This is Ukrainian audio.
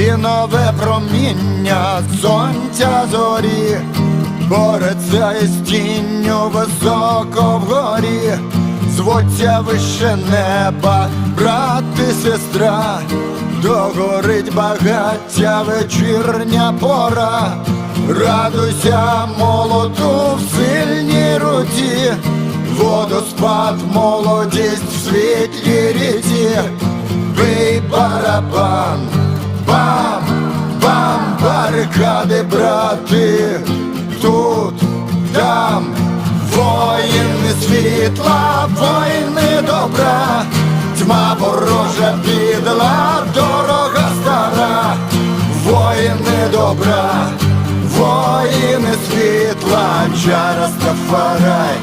нове проміння сонця зорі, бореться із тінню високо вгорі, звуться вище неба, брат і сестра, догорить багаття вечірня пора, радуйся молоту в сильній руці, водоспад, молодість в світлій ріці, бий барабан, барикади, брати, тут, там, воїни світла, воїни добра, тьма ворожа підла, дорога стара, воїни добра, воїни світла, чара Стафарай.